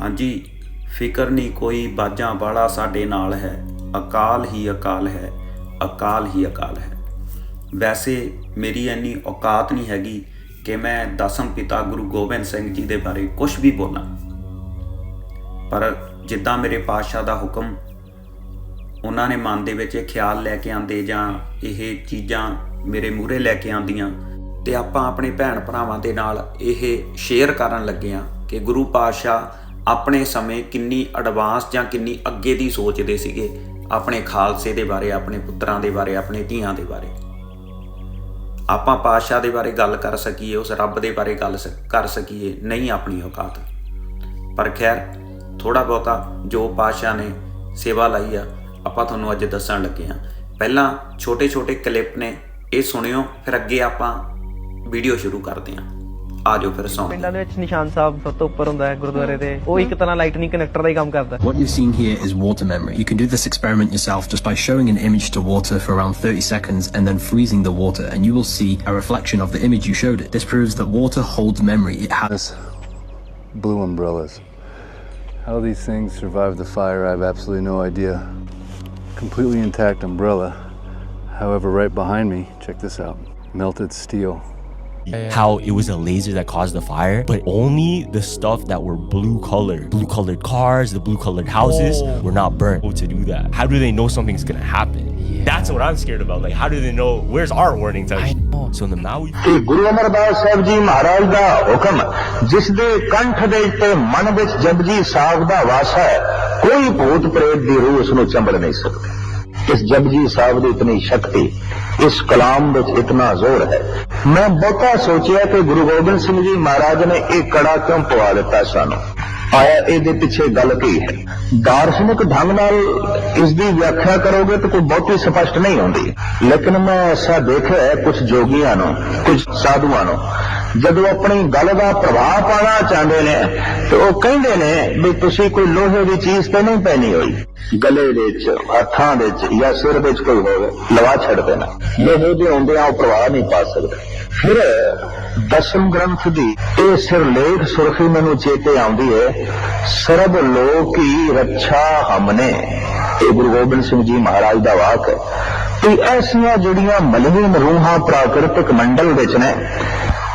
ਹਾਂਜੀ, ਫਿਕਰ ਨਹੀਂ, ਕੋਈ ਬਾਜਾਂ ਵਾਲਾ ਸਾਡੇ ਨਾਲ ਹੈ। ਅਕਾਲ ਹੀ ਅਕਾਲ ਹੈ, ਅਕਾਲ ਹੀ ਅਕਾਲ ਹੈ। ਵੈਸੇ ਮੇਰੀ ਇੰਨੀ ਔਕਾਤ ਨਹੀਂ ਹੈਗੀ ਕਿ ਮੈਂ ਦਸਮ ਪਿਤਾ ਗੁਰੂ ਗੋਬਿੰਦ ਸਿੰਘ ਜੀ ਦੇ ਬਾਰੇ ਕੁਝ ਵੀ ਬੋਲਾਂ। ਪਰ ਜਿੱਦਾਂ ਮੇਰੇ ਪਾਤਸ਼ਾਹ ਦਾ ਹੁਕਮ ਉਹਨਾਂ ਨੇ ਮਨ ਦੇ ਵਿੱਚ ਇਹ ਖਿਆਲ ਲੈ ਕੇ ਆਂਦੇ ਜਾਂ ਇਹ ਚੀਜ਼ਾਂ ਮੇਰੇ ਮੂਹਰੇ ਲੈ ਕੇ ਆਂਦੀਆਂ ਤੇ ਆਪਾਂ ਆਪਣੇ ਭੈਣ ਭਰਾਵਾਂ ਦੇ ਨਾਲ ਇਹ ਸ਼ੇਅਰ ਕਰਨ ਲੱਗੇ ਆ ਕਿ ਗੁਰੂ ਪਾਤਸ਼ਾਹ ਆਪਣੇ ਸਮੇਂ ਕਿੰਨੀ ਐਡਵਾਂਸ ਜਾਂ ਕਿੰਨੀ ਅੱਗੇ ਦੀ ਸੋਚਦੇ ਸੀਗੇ ਆਪਣੇ ਖਾਲਸੇ ਦੇ ਬਾਰੇ, ਆਪਣੇ ਪੁੱਤਰਾਂ ਦੇ ਬਾਰੇ, ਆਪਣੇ ਧੀਆਂ ਦੇ ਬਾਰੇ। ਆਪਾਂ ਪਾਤਸ਼ਾਹ ਦੇ ਬਾਰੇ ਗੱਲ ਕਰ ਸਕੀਏ, ਉਸ ਰੱਬ ਦੇ ਬਾਰੇ ਗੱਲ ਸ- ਕਰ ਸਕੀਏ, ਨਹੀਂ ਆਪਣੀ ਔਕਾਤ। ਪਰ ਖੈਰ ਥੋੜਾ ਬਹੁਤਾ ਜੋ ਪਾਤਸ਼ਾਹ ਨੇ ਸੇਵਾ ਲਈ ਆ, ਆਪਾਂ ਤੁਹਾਨੂੰ ਅੱਜ ਦੱਸਣ ਲੱਗੇ ਆ ਪਹਿਲਾਂ ਛੋਟੇ ਛੋਟੇ ਕਲਿੱਪ ਨੇ, ਇਹ ਸੁਣਿਓ, ਫਿਰ ਅੱਗੇ ਆਪਾਂ ਵੀਡੀਓ ਸ਼ੁਰੂ ਕਰਦੇ ਹਾਂ। ਆ ਆਜੋ ਫਿਰ ਸੁਣਦੇ ਪਿੰਡਾਂ ਦੇ ਵਿੱਚ ਨਿਸ਼ਾਨ ਸਾਹਿਬ ਸਭ ਤੋਂ ਉੱਪਰ ਹੁੰਦਾ ਹੈ ਗੁਰਦੁਆਰੇ ਦੇ ਉਹ ਇੱਕ ਤਰ੍ਹਾਂ ਲਾਈਟਨਿੰਗ ਕਨੈਕਟਰ ਦਾ ਹੀ ਕੰਮ ਕਰਦਾ What you're seeing here is water memory. You can do this experiment yourself just by showing an image to water for around 30 seconds and then freezing the water and you will see a reflection of the image you showed it. This proves that water holds memory. It has This blue umbrellas. How these things survived the fire, I have absolutely no idea. Completely intact umbrella. However, right behind me, check this out melted steel. how it was a laser that caused the fire, but only the stuff that were blue colored, blue colored cars, the blue colored houses were not burnt. Oh, to do that, how do they know something's gonna happen? That's what I'm scared about. Like, how do they know? Where's our warning sign? So then now we. ਕਿ ਗੁਰੂ ਅਮਰਦਾਸ ਸਾਹਿਬ ਜੀ ਮਹਾਰਾਜ ਦਾ ਹੁਕਮ ਜਿਸ ਦੇ ਕੰਠ ਦੇ ਉੱਤੇ ਮਨ ਵਿੱਚ ਜਪਜੀ ਸਾਹਿਬ ਦਾ ਵਾਸ ਹੈ ਕੋਈ ਭੂਤ ਪ੍ਰੇਤ ਦੀ ਰੂਹ ਉਸ ਨੂੰ ਚੰਬੜ ਨਹੀਂ ਸਕਦੀ ਇਸ ਜਪਜੀ ਸਾਹਿਬ ਦੀ ਇਤਨੀ ਸ਼ਕਤੀ, ਇਸ ਕਲਾਮ ਵਿੱਚ ਇਤਨਾ ਜ਼ੋਰ ਹੈ। ਮੈਂ ਬਹੁਤਾ ਸੋਚਿਆ ਕਿ ਗੁਰੂ ਗੋਬਿੰਦ ਸਿੰਘ ਜੀ ਮਹਾਰਾਜ ਨੇ ਇਹ ਕੜਾ ਕਿਉਂ ਪਵਾ ਦਿੱਤਾ ਸਾਨੂੰ? ਆਇਆ ਇਹਦੇ ਪਿੱਛੇ ਗੱਲ ਕੀ ਹੈ? ਦਾਰਸ਼ਨਿਕ ਢੰਗ ਨਾਲ ਇਸ ਦੀ ਵਿਆਖਿਆ ਕਰੋਗੇ ਤਾਂ ਕੋਈ ਬਹੁਤੀ ਸਪਸ਼ਟ ਨਹੀਂ ਹੁੰਦੀ। ਲੇਕਿਨ ਮੈਂ ਐਸਾ ਦੇਖਿਆ ਹੈ ਕੁਝ ਜੋਗੀਆਂ ਨੂੰ, ਕੁਝ ਸਾਧੂਆਂ ਨੂੰ ਜਦੋਂ ਆਪਣੀ ਗੱਲ ਦਾ ਪ੍ਰਭਾਵ ਪਾਉਣਾ ਚਾਹੁੰਦੇ ਨੇ, ਤੇ ਉਹ ਕਹਿੰਦੇ ਨੇ ਵੀ ਤੁਸੀਂ ਕੋਈ ਲੋਹੇ ਦੀ ਚੀਜ਼ ਤੇ ਨਹੀਂ ਪਹਿਨੀ ਹੋਈ। ਗਲੇ ਵਿੱਚ, ਹੱਥਾਂ ਵਿੱਚ ਜਾਂ ਸਿਰ ਵਿੱਚ ਕੋਈ ਹੋਵੇ, ਲਵਾ ਛੱਡ ਦੇਣਾ। ਲੋਹੇ ਦੇ ਆ ਉਹ ਪ੍ਰਭਾਵ ਨਹੀਂ ਪਾ ਸਕਦੇ। ਫਿਰ ਦਸਮ ਗ੍ਰੰਥ ਦੀ ਇਹ ਸਿਰਲੇਖ ਸੁਰਖੀ ਮੈਨੂੰ ਚੇਤੇ ਆਉਂਦੀ ਹੈ ਸਰਬ ਲੋਕੀ ਰੱਛਾ ਹਮਨੇ। ਇਹ ਗੁਰੂ ਗੋਬਿੰਦ ਸਿੰਘ ਜੀ ਮਹਾਰਾਜ ਦਾ ਵਾਕ ਹੈ। ਕਿ ਐਸੀਆਂ ਜਿਹੜੀਆਂ ਮਲਵੀਨ ਰੂਹਾਂ ਪ੍ਰਾਕਿਰਤਿਕ ਮੰਡਲ ਵਿੱਚ ਨੇ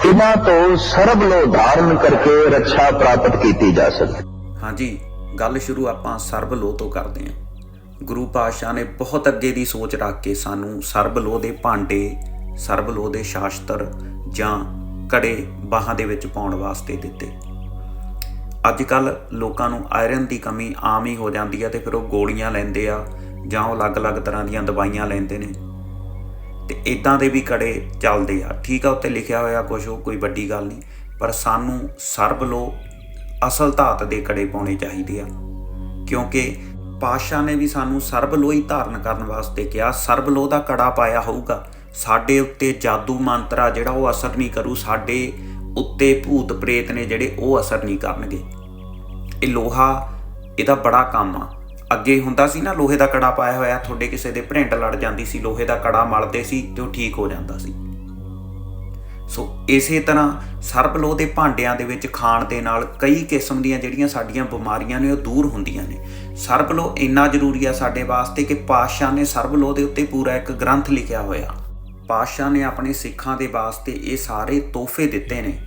ਇਹਨਾਂ ਤੋਂ ਸਰਬ ਲੋ ਧਾਰਨ ਕਰਕੇ ਰੱਛਾ ਪ੍ਰਾਪਤ ਕੀਤੀ ਜਾ ਸਕਦੀ ਹਾਂਜੀ, ਗੱਲ ਸ਼ੁਰੂ ਆਪਾਂ ਸਰਬ ਲੋਹ ਤੋਂ ਕਰਦੇ ਹਾਂ। ਗੁਰੂ ਪਾਤਸ਼ਾਹ ਨੇ ਬਹੁਤ ਅੱਗੇ ਦੀ ਸੋਚ ਰੱਖ ਕੇ ਸਾਨੂੰ ਸਰਬ ਲੋਹ ਦੇ ਭਾਂਡੇ, ਸਰਬ ਲੋਹ ਦੇ ਸ਼ਾਸਤਰ ਜਾਂ ਕੜੇ ਬਾਹਾਂ ਦੇ ਵਿੱਚ ਪਾਉਣ ਵਾਸਤੇ ਦਿੱਤੇ। ਅੱਜ ਕੱਲ ਲੋਕਾਂ ਨੂੰ ਆਇਰਨ ਦੀ ਕਮੀ ਆਮ ਹੀ ਹੋ ਜਾਂਦੀ ਹੈ ਤੇ ਫਿਰ ਉਹ ਗੋਲੀਆਂ ਲੈਂਦੇ ਆ ਜਾਂ ਉਹ ਅਲੱਗ-ਅਲੱਗ ਤਰ੍ਹਾਂ ਦੀਆਂ ਦਵਾਈਆਂ ਲੈਂਦੇ ਨੇ। ਤੇ ਇਦਾਂ ਦੇ ਵੀ ਕੜੇ ਚੱਲਦੇ ਆ। ਠੀਕ ਆ, ਉੱਤੇ ਲਿਖਿਆ ਹੋਇਆ ਕੁਝ ਉਹ ਕੋਈ ਵੱਡੀ ਗੱਲ ਨਹੀਂ। ਪਰ ਸਾਨੂੰ ਸਰਬ ਲੋ ਅਸਲ ਧਾਤ ਦੇ ਕੜੇ ਪਾਉਣੇ ਚਾਹੀਦੇ ਆ। ਕਿਉਂਕਿ ਪਾਸ਼ਾ ਨੇ ਵੀ ਸਾਨੂੰ ਸਰਬ ਲੋ ਧਾਰਨ ਕਰਨ ਵਾਸਤੇ ਕਿਹਾ, ਸਰਬ ਲੋ ਦਾ ਕੜਾ ਪਾਇਆ ਹੋਊਗਾ। ਸਾਡੇ ਉੱਤੇ ਜਾਦੂ ਮੰਤਰਾ ਜਿਹੜਾ ਉਹ ਅਸਰ ਨਹੀਂ ਕਰੂ, ਸਾਡੇ ਉੱਤੇ ਭੂਤ ਪ੍ਰੇਤ ਨੇ ਜਿਹੜੇ ਉਹ ਅਸਰ ਨਹੀਂ ਕਰਨਗੇ। ਇਹ ਲੋਹਾ, ਇਹਦਾ ਬੜਾ ਕੰਮ ਆ। ਅੱਗੇ ਹੁੰਦਾ ਸੀ ਨਾ, ਲੋਹੇ ਦਾ ਕੜਾ ਪਾਇਆ ਹੋਇਆ, ਤੁਹਾਡੇ ਕਿਸੇ ਦੇ ਭਰਿੰਡ ਲੜ ਜਾਂਦੀ ਸੀ, ਲੋਹੇ ਦਾ ਕੜਾ ਮਲਦੇ ਸੀ ਤੇ ਉਹ ਠੀਕ ਹੋ ਜਾਂਦਾ ਸੀ। ਸੋ ਇਸੇ ਤਰ੍ਹਾਂ ਸਰਬ ਲੋਹ ਦੇ ਭਾਂਡਿਆਂ ਦੇ ਵਿੱਚ ਖਾਣ ਦੇ ਨਾਲ ਕਈ ਕਿਸਮ ਦੀਆਂ ਜਿਹੜੀਆਂ ਸਾਡੀਆਂ ਬਿਮਾਰੀਆਂ ਨੇ, ਉਹ ਦੂਰ ਹੁੰਦੀਆਂ ਨੇ। ਸਰਬ ਲੋਹ ਇੰਨਾ ਜ਼ਰੂਰੀ ਆ ਸਾਡੇ ਵਾਸਤੇ ਕਿ ਪਾਤਸ਼ਾਹ ਨੇ ਸਰਬ ਲੋਹ ਦੇ ਉੱਤੇ ਪੂਰਾ ਇੱਕ ਗ੍ਰੰਥ ਲਿਖਿਆ ਹੋਇਆ। ਪਾਤਸ਼ਾਹ ਨੇ ਆਪਣੇ ਸਿੱਖਾਂ ਦੇ ਵਾਸਤੇ ਇਹ ਸਾਰੇ ਤੋਹਫੇ ਦਿੱਤੇ ਨੇ।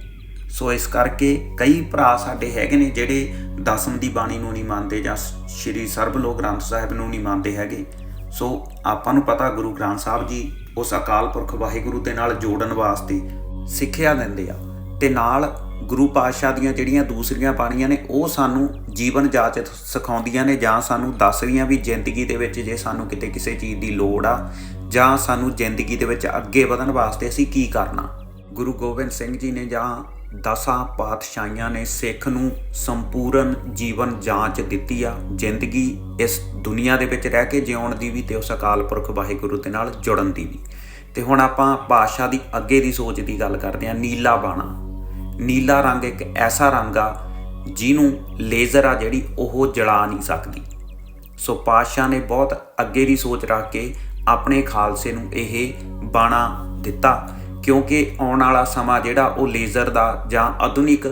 ਸੋ ਇਸ ਕਰਕੇ ਕਈ ਭਰਾ ਸਾਡੇ ਹੈਗੇ ਨੇ ਜਿਹੜੇ ਦਸਮ ਦੀ ਬਾਣੀ ਨੂੰ ਨਹੀਂ ਮੰਨਦੇ ਜਾਂ ਸ਼੍ਰੀ ਸਰਬਲੋ ਗ੍ਰੰਥ ਸਾਹਿਬ ਨੂੰ ਨਹੀਂ ਮੰਨਦੇ ਹੈਗੇ। ਸੋ ਆਪਾਂ ਨੂੰ ਪਤਾ ਗੁਰੂ ਗ੍ਰੰਥ ਸਾਹਿਬ ਜੀ ਉਸ ਅਕਾਲ ਪੁਰਖ ਵਾਹਿਗੁਰੂ ਦੇ ਨਾਲ ਜੋੜਨ ਵਾਸਤੇ ਸਿੱਖਿਆ ਦਿੰਦੇ ਆ ਤੇ ਨਾਲ ਗੁਰੂ ਪਾਤਸ਼ਾਹ ਦੀਆਂ ਜਿਹੜੀਆਂ ਦੂਸਰੀਆਂ ਬਾਣੀਆਂ ਨੇ, ਉਹ ਸਾਨੂੰ ਜੀਵਨ ਜਾਚ ਸਿਖਾਉਂਦੀਆਂ ਨੇ ਜਾਂ ਸਾਨੂੰ ਦੱਸਦੀਆਂ ਵੀ ਜ਼ਿੰਦਗੀ ਦੇ ਵਿੱਚ ਜੇ ਸਾਨੂੰ ਕਿਤੇ ਕਿਸੇ ਚੀਜ਼ ਦੀ ਲੋੜ ਆ ਜਾਂ ਸਾਨੂੰ ਜ਼ਿੰਦਗੀ ਦੇ ਵਿੱਚ ਅੱਗੇ ਵਧਣ ਵਾਸਤੇ ਅਸੀਂ ਕੀ ਕਰਨਾ। ਗੁਰੂ ਗੋਬਿੰਦ ਸਿੰਘ ਜੀ ਨੇ ਜਾਂ ਦਸਾਂ ਪਾਤਸ਼ਾਹੀਆਂ ਨੇ ਸਿੱਖ ਨੂੰ ਸੰਪੂਰਨ ਜੀਵਨ ਜਾਂਚ ਦਿੱਤੀ ਆ, ਜ਼ਿੰਦਗੀ ਇਸ ਦੁਨੀਆ ਦੇ ਵਿੱਚ ਰਹਿ ਕੇ ਜਿਉਣ ਦੀ ਵੀ ਤੇ ਉਸ ਅਕਾਲ ਪੁਰਖ ਵਾਹਿਗੁਰੂ ਦੇ ਨਾਲ ਜੁੜਨ ਦੀ ਵੀ। ਤੇ ਹੁਣ ਆਪਾਂ ਪਾਤਸ਼ਾਹ ਦੀ ਅੱਗੇ ਦੀ ਸੋਚ ਦੀ ਗੱਲ ਕਰਦੇ ਹਾਂ, ਨੀਲਾ ਬਾਣਾ। ਨੀਲਾ ਰੰਗ ਇੱਕ ਐਸਾ ਰੰਗ ਆ ਜਿਹਨੂੰ ਲੇਜ਼ਰ ਆ ਜਿਹੜੀ ਉਹ ਜਲਾ ਨਹੀਂ ਸਕਦੀ। ਸੋ ਪਾਤਸ਼ਾਹ ਨੇ ਬਹੁਤ ਅੱਗੇ ਦੀ ਸੋਚ ਰੱਖ ਕੇ ਆਪਣੇ ਖਾਲਸੇ ਨੂੰ ਇਹ ਬਾਣਾ ਦਿੱਤਾ। ਕਿਉਂਕਿ ਆਉਣ ਵਾਲਾ ਸਮਾਂ ਜਿਹੜਾ ਉਹ ਲੇਜ਼ਰ ਦਾ ਜਾਂ ਆਧੁਨਿਕ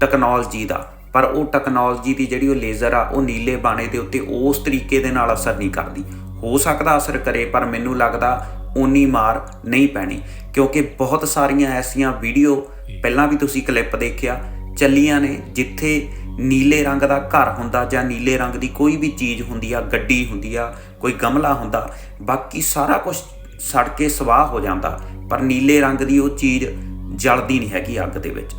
ਟੈਕਨੋਲੋਜੀ ਦਾ। ਪਰ ਉਹ ਟੈਕਨੋਲੋਜੀ ਦੀ ਜਿਹੜੀ ਉਹ ਲੇਜ਼ਰ ਆ, ਉਹ ਨੀਲੇ ਬਾਣੇ ਦੇ ਉੱਤੇ ਉਸ ਤਰੀਕੇ ਦੇ ਨਾਲ ਅਸਰ ਨਹੀਂ ਕਰਦੀ। ਹੋ ਸਕਦਾ ਅਸਰ ਕਰੇ, ਪਰ ਮੈਨੂੰ ਲੱਗਦਾ ਓਨੀ ਮਾਰ ਨਹੀਂ ਪੈਣੀ। ਕਿਉਂਕਿ ਬਹੁਤ ਸਾਰੀਆਂ ਐਸੀਆਂ ਵੀਡੀਓ ਪਹਿਲਾਂ ਵੀ ਤੁਸੀਂ ਕਲਿੱਪ ਦੇਖਿਆ, ਚੱਲੀਆਂ ਨੇ ਜਿੱਥੇ ਨੀਲੇ ਰੰਗ ਦਾ ਘਰ ਹੁੰਦਾ ਜਾਂ ਨੀਲੇ ਰੰਗ ਦੀ ਕੋਈ ਵੀ ਚੀਜ਼ ਹੁੰਦੀ ਆ, ਗੱਡੀ ਹੁੰਦੀ ਆ, ਕੋਈ ਗਮਲਾ ਹੁੰਦਾ, ਬਾਕੀ ਸਾਰਾ ਕੁਝ ਸੜ ਕੇ ਸਵਾਹ ਹੋ ਜਾਂਦਾ, ਪਰ ਨੀਲੇ ਰੰਗ ਦੀ ਉਹ ਚੀਜ਼ ਜਲਦੀ ਨਹੀਂ ਹੈਗੀ ਅੱਗ ਦੇ ਵਿੱਚ।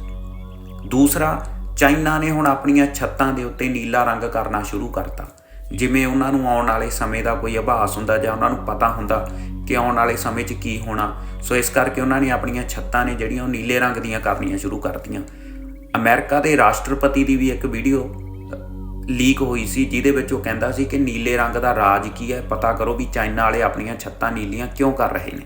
ਦੂਸਰਾ, ਚਾਈਨਾ ਨੇ ਹੁਣ ਆਪਣੀਆਂ ਛੱਤਾਂ ਦੇ ਉੱਤੇ ਨੀਲਾ ਰੰਗ ਕਰਨਾ ਸ਼ੁਰੂ ਕਰਤਾ। ਜਿਵੇਂ ਉਹਨਾਂ ਨੂੰ ਆਉਣ ਵਾਲੇ ਸਮੇਂ ਦਾ ਕੋਈ ਅਭਾਸ ਹੁੰਦਾ ਜਾਂ ਉਹਨਾਂ ਨੂੰ ਪਤਾ ਹੁੰਦਾ ਕਿ ਆਉਣ ਵਾਲੇ ਸਮੇਂ 'ਚ ਕੀ ਹੋਣਾ, ਸੋ ਇਸ ਕਰਕੇ ਉਹਨਾਂ ਨੇ ਆਪਣੀਆਂ ਛੱਤਾਂ ਨੇ ਜਿਹੜੀਆਂ ਉਹ ਨੀਲੇ ਰੰਗ ਦੀਆਂ ਕਰਨੀਆਂ ਸ਼ੁਰੂ ਕਰਤੀਆਂ। ਅਮਰੀਕਾ ਦੇ ਰਾਸ਼ਟਰਪਤੀ ਦੀ ਵੀ ਇੱਕ ਵੀਡੀਓ ਲੀਕ ਹੋਈ ਸੀ, ਜਿਹਦੇ ਵਿੱਚ ਉਹ ਕਹਿੰਦਾ ਸੀ ਕਿ ਨੀਲੇ ਰੰਗ ਦਾ ਰਾਜ ਕੀ ਹੈ? ਪਤਾ ਕਰੋ ਵੀ ਚਾਈਨਾ ਵਾਲੇ ਆਪਣੀਆਂ ਛੱਤਾਂ ਨੀਲੀਆਂ ਕਿਉਂ ਕਰ ਰਹੇ ਨੇ।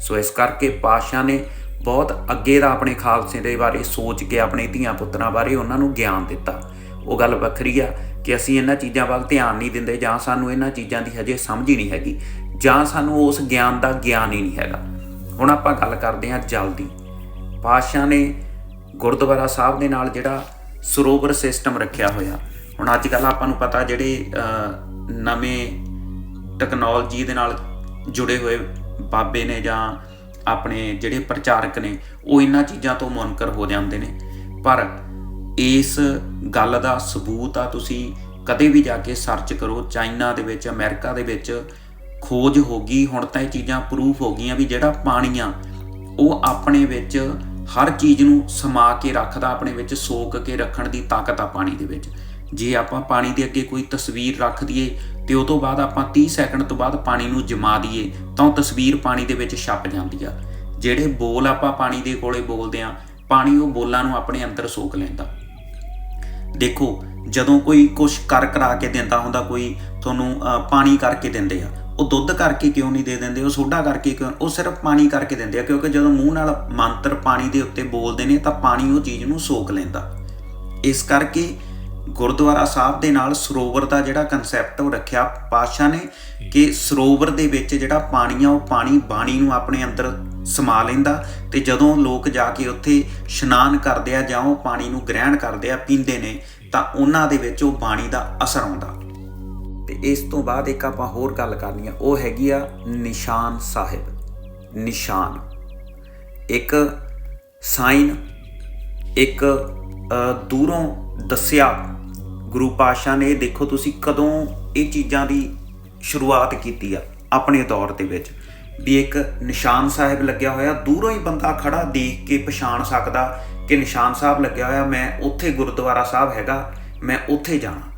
ਸੋ ਇਸ ਕਰਕੇ ਪਾਸ਼ਾ ਨੇ ਬਹੁਤ ਅੱਗੇ ਦਾ ਆਪਣੇ ਖਾਲਸੇ ਦੇ ਬਾਰੇ ਸੋਚ ਕੇ, ਆਪਣੇ ਧੀਆਂ ਪੁੱਤਰਾਂ ਬਾਰੇ ਉਹਨਾਂ ਨੂੰ ਗਿਆਨ ਦਿੱਤਾ। ਉਹ ਗੱਲ ਵੱਖਰੀ ਆ ਕਿ ਅਸੀਂ ਇਹਨਾਂ ਚੀਜ਼ਾਂ ਵੱਲ ਧਿਆਨ ਨਹੀਂ ਦਿੰਦੇ, ਜਾਂ ਸਾਨੂੰ ਇਹਨਾਂ ਚੀਜ਼ਾਂ ਦੀ ਹਜੇ ਸਮਝ ਹੀ ਨਹੀਂ ਹੈਗੀ, ਜਾਂ ਸਾਨੂੰ ਉਸ ਗਿਆਨ ਦਾ ਗਿਆਨ ਹੀ ਨਹੀਂ ਹੈਗਾ। ਹੁਣ ਆਪਾਂ ਗੱਲ ਕਰਦੇ ਹਾਂ ਜਲ ਦੀ ਪਾਤਸ਼ਾਹ ਨੇ ਗੁਰਦੁਆਰਾ ਸਾਹਿਬ ਦੇ ਨਾਲ ਜਿਹੜਾ ਸਰੋਵਰ ਸਿਸਟਮ ਰੱਖਿਆ ਹੋਇਆ। ਹੁਣ ਅੱਜ ਕੱਲ ਆਪਾਂ ਨੂੰ ਪਤਾ ਜਿਹੜੇ ਨਵੇਂ ਟੈਕਨੋਲੋਜੀ ਦੇ ਨਾਲ ਜੁੜੇ ਹੋਏ ਬਾਬੇ ਨੇ ਜਾਂ ਆਪਣੇ ਜਿਹੜੇ ਪ੍ਰਚਾਰਕ ਨੇ, ਉਹ ਇਹਨਾਂ ਚੀਜ਼ਾਂ ਤੋਂ ਮੁਨਕਰ ਹੋ ਜਾਂਦੇ ਨੇ। ਪਰ ਇਸ ਗੱਲ ਦਾ ਸਬੂਤ ਆ ਤੁਸੀਂ ਕਦੇ ਵੀ ਜਾ ਕੇ ਸਰਚ ਕਰੋ। ਚਾਈਨਾ ਦੇ ਵਿੱਚ, ਅਮਰੀਕਾ ਦੇ ਵਿੱਚ ਖੋਜ ਹੋ ਗਈ, ਹੁਣ ਤਾਂ ਇਹ ਚੀਜ਼ਾਂ ਪ੍ਰੂਫ ਹੋ ਗਈਆਂ ਵੀ ਜਿਹੜਾ ਪਾਣੀ ਆ ਉਹ ਆਪਣੇ ਵਿੱਚ ਹਰ ਚੀਜ਼ ਨੂੰ ਸਮਾ ਕੇ ਰੱਖਦਾ, ਆਪਣੇ ਵਿੱਚ ਸੋਕ ਕੇ ਰੱਖਣ ਦੀ ਤਾਕਤ ਆ ਪਾਣੀ ਦੇ ਵਿੱਚ। ਜੇ ਆਪਾਂ ਪਾਣੀ ਦੇ ਅੱਗੇ ਕੋਈ ਤਸਵੀਰ ਰੱਖ ਦਈਏ ਤੇ ਉਹ ਤੋਂ ਬਾਅਦ ਆਪਾਂ 30 ਸੈਕਿੰਡ ਤੋਂ ਬਾਅਦ ਪਾਣੀ ਨੂੰ ਜਮਾ ਦਈਏ, ਤਾਂ ਉਹ ਤਸਵੀਰ ਪਾਣੀ ਦੇ ਵਿੱਚ ਛੱਪ ਜਾਂਦੀ ਆ। ਜਿਹੜੇ ਬੋਲ ਆਪਾਂ ਪਾਣੀ ਦੇ ਕੋਲੇ ਬੋਲਦੇ ਆ, ਪਾਣੀ ਉਹ ਬੋਲਾਂ ਨੂੰ ਆਪਣੇ ਅੰਦਰ ਸੋਕ ਲੈਂਦਾ। ਦੇਖੋ, ਜਦੋਂ ਕੋਈ ਕੁਛ ਕਰ ਕਰਾ ਕੇ ਦਿੰਦਾ ਹੁੰਦਾ, ਕੋਈ ਤੁਹਾਨੂੰ ਪਾਣੀ ਕਰਕੇ ਦਿੰਦੇ ਆ ਉਹ ਦੁੱਧ ਕਰਕੇ ਕਿਉਂ ਨਹੀਂ ਦੇ ਦਿੰਦੇ ਉਹ ਸੋਡਾ ਕਰਕੇ ਕਿਉਂ ਉਹ ਸਿਰਫ ਪਾਣੀ ਕਰਕੇ ਦਿੰਦੇ ਆ ਕਿਉਂਕਿ ਜਦੋਂ ਮੂੰਹ ਨਾਲ ਮੰਤਰ ਪਾਣੀ ਦੇ ਉੱਤੇ ਬੋਲਦੇ ਨੇ ਤਾਂ ਪਾਣੀ ਉਹ ਚੀਜ਼ ਨੂੰ ਸੋਕ ਲੈਂਦਾ। ਇਸ ਕਰਕੇ ਗੁਰਦੁਆਰਾ ਸਾਹਿਬ ਦੇ ਨਾਲ ਸਰੋਵਰ ਦਾ ਜਿਹੜਾ ਕਨਸੈਪਟ ਉਹ ਰੱਖਿਆ ਪਾਤਸ਼ਾਹ ਨੇ ਕਿ ਸਰੋਵਰ ਦੇ ਵਿੱਚ ਜਿਹੜਾ ਪਾਣੀ ਆ ਉਹ ਪਾਣੀ ਬਾਣੀ ਨੂੰ ਆਪਣੇ ਅੰਦਰ ਸਮਾ ਲੈਂਦਾ ਤੇ ਜਦੋਂ ਲੋਕ ਜਾ ਕੇ ਉੱਥੇ ਇਸ਼ਨਾਨ ਕਰਦੇ ਆ ਜਾਂ ਉਹ ਪਾਣੀ ਨੂੰ ਗ੍ਰਹਿਣ ਕਰਦੇ ਆ ਪੀਂਦੇ ਨੇ ਤਾਂ ਉਹਨਾਂ ਦੇ ਵਿੱਚ ਉਹ ਬਾਣੀ ਦਾ ਅਸਰ ਆਉਂਦਾ। ਤੇ ਇਸ ਤੋਂ ਬਾਅਦ ਇੱਕ ਆਪਾਂ ਹੋਰ ਗੱਲ ਕਰਨੀ ਆ, ਉਹ ਹੈਗੀ ਆ ਨਿਸ਼ਾਨ ਸਾਹਿਬ। ਨਿਸ਼ਾਨ। ਇੱਕ ਸਾਈਨ, ਇੱਕ ਦੂਰੋਂ ਦੱਸਿਆ। ਗੁਰੂ ਪਾਸ਼ਾ ਨੇ, ਦੇਖੋ ਤੁਸੀਂ ਕਦੋਂ ਇਹ ਚੀਜ਼ਾਂ ਦੀ ਸ਼ੁਰੂਆਤ ਕੀਤੀ ਆ, ਆਪਣੇ ਦੌਰ ਦੇ ਵਿੱਚ। ਵੀ ਇੱਕ ਨਿਸ਼ਾਨ ਸਾਹਿਬ ਲੱਗਿਆ ਹੋਇਆ, ਦੂਰੋਂ ਹੀ ਬੰਦਾ ਖੜਾ ਦੇਖ ਕੇ ਪਛਾਣ ਸਕਦਾ ਕਿ ਨਿਸ਼ਾਨ ਸਾਹਿਬ ਲੱਗਿਆ ਹੋਇਆ, ਮੈਂ ਉੱਥੇ ਗੁਰਦੁਆਰਾ ਸਾਹਿਬ ਹੈਗਾ, ਮੈਂ ਉੱਥੇ ਜਾਣਾ।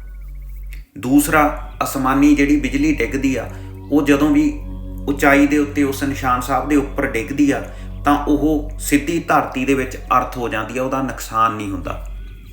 ਦੂਸਰਾ ਅਸਮਾਨੀ ਜਿਹੜੀ ਬਿਜਲੀ ਡਿੱਗਦੀ ਆ, ਉਹ ਜਦੋਂ ਵੀ ਉਚਾਈ ਦੇ ਉੱਤੇ ਉਸ ਨਿਸ਼ਾਨ ਸਾਹਿਬ ਦੇ ਉੱਪਰ ਡਿੱਗਦੀ ਆ, ਤਾਂ ਉਹ ਸਿੱਧੀ ਧਰਤੀ ਦੇ ਵਿੱਚ ਅਰਥ ਹੋ ਜਾਂਦੀ ਆ, ਉਹਦਾ ਨੁਕਸਾਨ ਨਹੀਂ ਹੁੰਦਾ।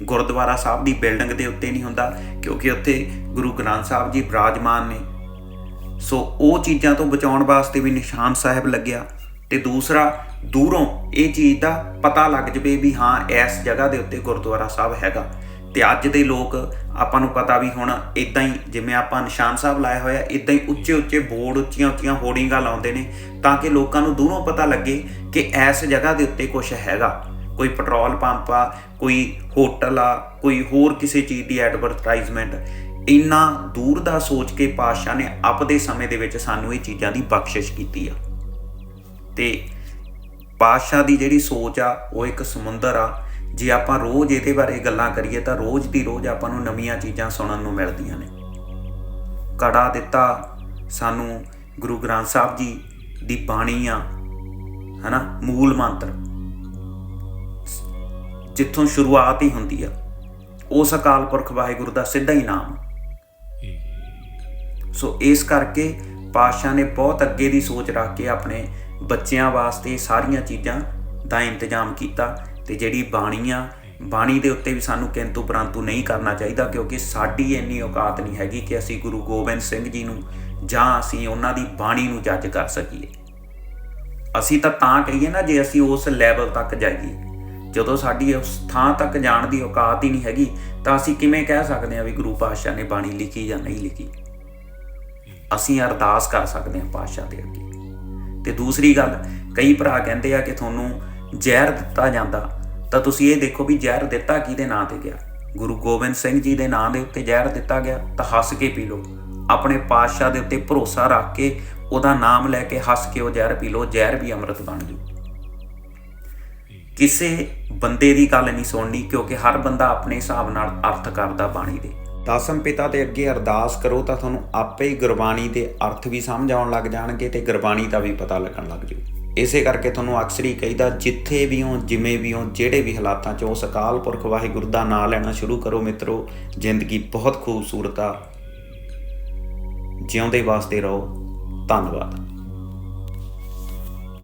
ਗੁਰਦੁਆਰਾ ਸਾਹਿਬ ਦੀ ਬਿਲਡਿੰਗ ਦੇ ਉੱਤੇ ਨਹੀਂ ਹੁੰਦਾ, ਕਿਉਂਕਿ ਉੱਥੇ ਗੁਰੂ ਗ੍ਰੰਥ ਸਾਹਿਬ ਜੀ ਬਿਰਾਜਮਾਨ ਨੇ। ਸੋ ਉਹ ਚੀਜ਼ਾਂ ਤੋਂ ਬਚਾਉਣ ਵਾਸਤੇ ਵੀ ਨਿਸ਼ਾਨ ਸਾਹਿਬ ਲੱਗਿਆ। ਤੇ ਦੂਸਰਾ, ਦੂਰੋਂ ਇਹ ਚੀਜ਼ ਦਾ ਪਤਾ ਲੱਗ ਜਵੇ ਵੀ ਹਾਂ, ਇਸ ਜਗ੍ਹਾ ਦੇ ਉੱਤੇ ਗੁਰਦੁਆਰਾ ਸਾਹਿਬ ਹੈਗਾ। ਤੇ ਅੱਜ ਦੇ ਲੋਕ ਆਪਾਂ ਨੂੰ ਪਤਾ ਵੀ ਹੁਣ ਇਦਾਂ ਹੀ ਜਿਵੇਂ ਆਪਾਂ ਨਿਸ਼ਾਨ ਸਾਹਿਬ ਲਾਇਆ ਹੋਇਆ ਇਦਾਂ ਹੀ ਉੱਚੇ ਉੱਚੇ ਬੋਰਡ, ਉੱਚੀਆਂ ਉੱਚੀਆਂ ਹੋਰਡਿੰਗਾਂ ਲਾਉਂਦੇ ਨੇ ਤਾਂ ਕਿ ਲੋਕਾਂ ਨੂੰ ਦੂਰੋਂ ਪਤਾ ਲੱਗੇ ਕਿ ਇਸ ਜਗ੍ਹਾ ਦੇ ਉੱਤੇ ਕੁਝ ਹੈਗਾ। ਕੋਈ ਪੈਟਰੋਲ ਪੰਪ ਆ, ਕੋਈ ਹੋਟਲ ਆ, ਕੋਈ ਹੋਰ ਕਿਸੇ ਚੀਜ਼ ਦੀ ਐਡਵਰਟਾਈਜ਼ਮੈਂਟ। ਇੰਨਾ ਦੂਰ ਦਾ ਸੋਚ ਕੇ ਪਾਤਸ਼ਾਹ ਨੇ ਆਪਦੇ ਸਮੇਂ ਦੇ ਵਿੱਚ ਸਾਨੂੰ ਇਹ ਚੀਜ਼ਾਂ ਦੀ ਬਖਸ਼ਿਸ਼ ਕੀਤੀ ਆ। ਤੇ ਪਾਤਸ਼ਾਹ ਦੀ ਜਿਹੜੀ ਸੋਚ ਆ, ਉਹ ਇੱਕ ਸਮੁੰਦਰ ਆ। ਜੇ ਆਪਾਂ ਰੋਜ਼ ਇਹਦੇ ਬਾਰੇ ਗੱਲਾਂ ਕਰੀਏ ਤਾਂ ਰੋਜ਼ ਦੀ ਰੋਜ਼ ਆਪਾਂ ਨੂੰ ਨਵੀਆਂ ਚੀਜ਼ਾਂ ਸੁਣਨ ਨੂੰ ਮਿਲਦੀਆਂ ਨੇ। ਕੜਾ ਦਿੱਤਾ ਸਾਨੂੰ ਗੁਰੂ ਗ੍ਰੰਥ ਸਾਹਿਬ ਜੀ ਦੀ ਬਾਣੀ ਆ, ਹਨਾ, ਮੂਲ ਮੰਤਰ। ਜਿੱਥੋਂ ਸ਼ੁਰੂਆਤ ਹੀ ਹੁੰਦੀ ਆ, ਉਸ ਅਕਾਲ ਪੁਰਖ ਵਾਹਿਗੁਰੂ ਦਾ ਸਿੱਧਾ ਹੀ ਨਾਮ। ਸੋ ਇਸ ਕਰਕੇ ਪਾਤਸ਼ਾਹ ਨੇ ਬਹੁਤ ਅੱਗੇ ਦੀ ਸੋਚ ਰੱਖ ਕੇ ਆਪਣੇ ਬੱਚਿਆਂ ਵਾਸਤੇ ਸਾਰੀਆਂ ਚੀਜ਼ਾਂ ਦਾ ਇੰਤਜ਼ਾਮ ਕੀਤਾ। ਤੇ ਜਿਹੜੀ ਬਾਣੀ ਆ, ਬਾਣੀ ਦੇ ਉੱਤੇ ਵੀ ਸਾਨੂੰ ਕਿੰਤੂ ਪਰੰਤੂ ਨਹੀਂ ਕਰਨਾ ਚਾਹੀਦਾ ਕਿਉਂਕਿ ਸਾਡੀ ਇੰਨੀ ਔਕਾਤ ਨਹੀਂ ਹੈਗੀ ਕਿ ਅਸੀਂ ਗੁਰੂ ਗੋਬਿੰਦ ਸਿੰਘ ਜੀ ਨੂੰ ਜਾਂ ਅਸੀਂ ਉਹਨਾਂ ਦੀ ਬਾਣੀ ਨੂੰ ਜੱਜ ਕਰ ਸਕੀਏ। ਅਸੀਂ ਤਾਂ ਤਾਂ ਕਹੀਏ ਨਾ ਜੇ ਅਸੀਂ ਉਸ ਲੈਵਲ ਤੱਕ ਜਾਈਏ। ਜਦੋਂ ਸਾਡੀ ਉਸ ਥਾਂ ਤੱਕ ਜਾਣ ਦੀ ਔਕਾਤ ਹੀ ਨਹੀਂ ਹੈਗੀ, ਤਾਂ ਅਸੀਂ ਕਿਵੇਂ ਕਹਿ ਸਕਦੇ ਹਾਂ ਵੀ ਗੁਰੂ ਪਾਤਸ਼ਾਹ ਨੇ ਬਾਣੀ ਲਿਖੀ ਜਾਂ ਨਹੀਂ ਲਿਖੀ? ਅਸੀਂ ਅਰਦਾਸ ਕਰ ਸਕਦੇ ਹਾਂ ਪਾਤਸ਼ਾਹ ਦੇ ਅੱਗੇ। ਤੇ ਦੂਸਰੀ ਗੱਲ, ਕਈ ਭਰਾ ਕਹਿੰਦੇ ਆ ਕਿ ਤੁਹਾਨੂੰ ਜ਼ਹਿਰ ਦਿੱਤਾ ਜਾਂਦਾ, ਤਾਂ ਤੁਸੀਂ ਇਹ ਦੇਖੋ ਵੀ ਜ਼ਹਿਰ ਦਿੱਤਾ ਕਿਹਦੇ ਨਾਂ ਤੇ ਗਿਆ? ਗੁਰੂ ਗੋਬਿੰਦ ਸਿੰਘ ਜੀ ਦੇ ਨਾਂ ਦੇ ਉੱਤੇ ਜ਼ਹਿਰ ਦਿੱਤਾ ਗਿਆ, ਤਾਂ ਹੱਸ ਕੇ ਪੀ ਲਓ। ਆਪਣੇ ਪਾਤਸ਼ਾਹ ਦੇ ਉੱਤੇ ਭਰੋਸਾ ਰੱਖ ਕੇ ਉਹਦਾ ਨਾਮ ਲੈ ਕੇ ਹੱਸ ਕੇ ਉਹ ਜ਼ਹਿਰ ਪੀ ਲਓ, ਜ਼ਹਿਰ ਵੀ ਅੰਮ੍ਰਿਤ ਬਣ ਜੂ। ਕਿਸੇ ਬੰਦੇ ਦੀ ਗੱਲ ਨਹੀਂ ਸੁਣਨੀ, ਕਿਉਂਕਿ ਹਰ ਬੰਦਾ ਆਪਣੇ ਹਿਸਾਬ ਨਾਲ ਅਰਥ ਕਰਦਾ ਬਾਣੀ ਦੇ। ਦਸਮ ਪਿਤਾ ਦੇ ਅੱਗੇ ਅਰਦਾਸ ਕਰੋ, ਤਾਂ ਤੁਹਾਨੂੰ ਆਪੇ ਹੀ ਗੁਰਬਾਣੀ ਦੇ ਅਰਥ ਵੀ ਸਮਝ ਆਉਣ ਲੱਗ ਜਾਣਗੇ ਤੇ ਗੁਰਬਾਣੀ ਦਾ ਵੀ ਪਤਾ ਲੱਗਣ ਲੱਗ ਜੂ। ਇਸੇ ਕਰਕੇ ਤੁਹਾਨੂੰ ਅਕਸਰ ਹੀ ਕਹੀਦਾ, ਜਿੱਥੇ ਵੀ ਹੋ, ਜਿਵੇਂ ਵੀ ਹੋ, ਜਿਹੜੇ ਵੀ ਹਾਲਾਤਾਂ 'ਚ ਉਸ ਅਕਾਲ ਪੁਰਖ ਵਾਹਿਗੁਰੂ ਦਾ ਨਾਮ ਲੈਣਾ ਸ਼ੁਰੂ ਕਰੋ ਮਿੱਤਰੋ। ਜ਼ਿੰਦਗੀ ਬਹੁਤ ਖੂਬਸੂਰਤ ਆ। ਜਿਉਂਦੇ ਵਾਸਤੇ ਰਹੋ। ਧੰਨਵਾਦ।